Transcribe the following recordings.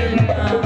Yeah.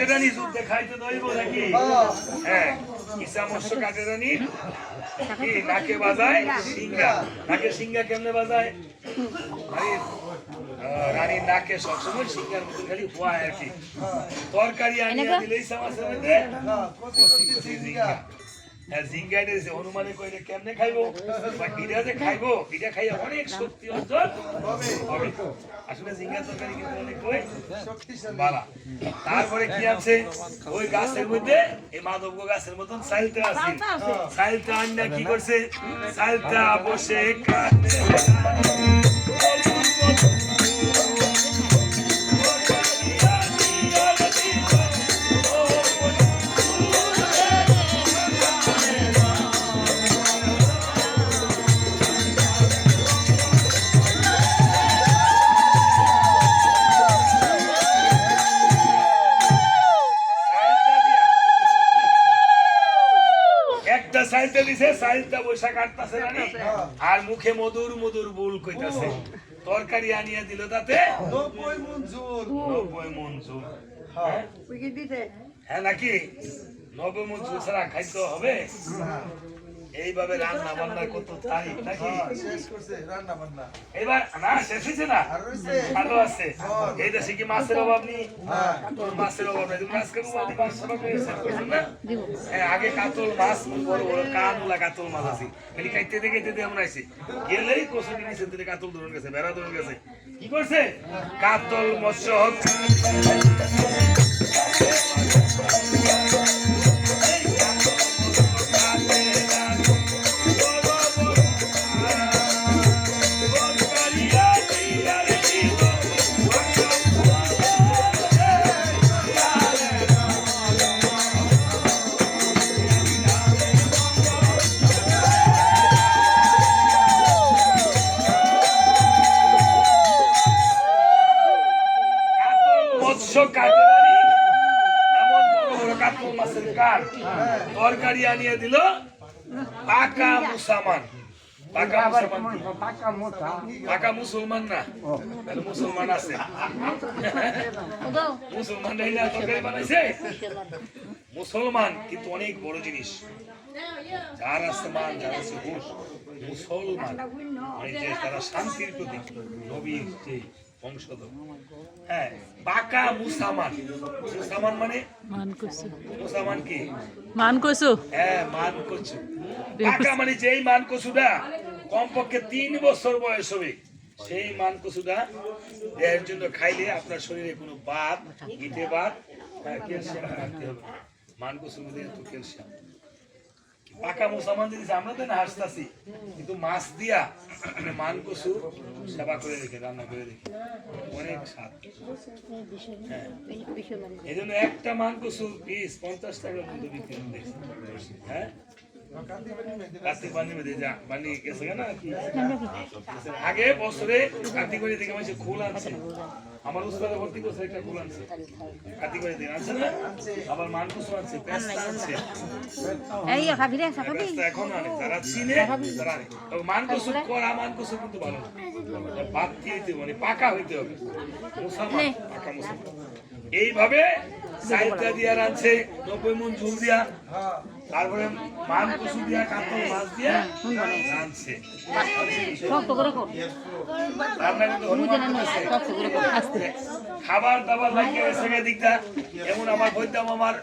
কাটেরানি যুদ্ধে খাইতে দইব নাকি? হ্যাঁ ঈশা মৎস্য কাটেরানি? কি নাকে বাজায়? সিঙ্গা নাকে সিঙ্গা কেমনে বাজায়? আরে আহ, নাকে সবসময় সিঙ্গার মতো খালি হওয়া আর কি তরকারি আনিয়ে দিলে মধ্যে হ্যাঁ জিঙ্গা দিয়েছে। হনুমানে কইলে কেমনে খাইবো? বা কিরা যে খাইবো? এটা খাইয়া অনেক শক্তি অর্জন হবে। আসলে জিঙ্গা তরকারি কিন্তু অনেক কই? বালা। তারপরে কি আছে? ওই গাছের মধ্যে এই মাধব গাছের মতন সাইলটা আছে। সাইলটা আন্না কি করছে? সাইলটা বসে কানে বৈশাখ কাটতাছে রানী আর মুখে মধুর মধুর বুল কইতাছে। তরকারি আনিয়া দিল তাতে? নব্বই মন জোর নব্বই মন জোর হ্যাঁ? হ্যাঁ নাকি? নব্বই মন জুল ছাড়া খাইতে হবে? এইভাবে রান্না বান্না কত তারিখ নাকি শেষ করছে রান্না বান্না এবার না শেষ হয়েছে না? ভালো আছে। এই দেশে কি মাছের অভাব নেই? হ্যাঁ। মাছের অভাব নেই। তুমি আজকে না? হ্যাঁ, আগে কাতল মাছ বড় বড় কানুলা কাতল মাছ আছে। খালি খাইতে খাইতে দিয়ে আমরা আইছি গেলেই কষুটি নিচে কাতল ধরুন গেছে বেড়া ধরুন গেছে। কি করছে? কাতল মৎস্য তরকারি মুসলমান। কিন্তু অনেক বড় জিনিস। যার আছে মান, যার আছে মুসলমান। মানে তারা শান্তির প্রতীক, নবীর বংশধর। হ্যাঁ পাকা মুসামান মুসামান মানে? মান মুসামান কি? মান হ্যাঁ মান মানে যেই মান কমপক্ষে তিন বছর বয়স হবে। সেই মান কচুটা এর জন্য খাইলে আপনার শরীরে কোনো বাদ গিটে বাদ হ্যাঁ, ক্যালসিয়াম ঘাটতি হবে মান কচুর মধ্যে ক্যালসিয়াম। পাকা মুসলমান যদি আমরা তো না হাসতাছি। কিন্তু মাছ দিয়া মানে মান কচু সেবা করে রেখে রান্না করে রেখে। অনেক স্বাদ। হ্যাঁ। এই জন্য একটা মান কচু পিস পঞ্চাশ টাকার মধ্যে বিক্রি হ্যাঁ? কার্তিক পানি যা পানি গেছে না আগে বছরে কার্তিক বাড়ি থেকে মানুষ খোল আনছে। আমার উস্তাদে ভর্তি করছে একটা খোল আনছে। কার্তিক বাড়ি থেকে আনছে না? আবার মানকুসু আনছে পেস্তা আনছে। এই খাবি রে খাবি এখন আনে যারা চিনে তারা আনে। মানকুসু করা মানকুসু কিন্তু ভালো। না বাদ দিয়ে মানে পাকা হইতে হবে। মুসলমান পাকা মুসলমান। এইভাবে সাইডটা দিয়া রানছে নব্বই মন ঝুল দিয়া তারপরে মান কুসু দিয়া কাতল মাছ দিয়া আস্তে। খাবার দাবার লাগিয়ে গেছে দিকটা এমন আমার বৈদ্যাম আমার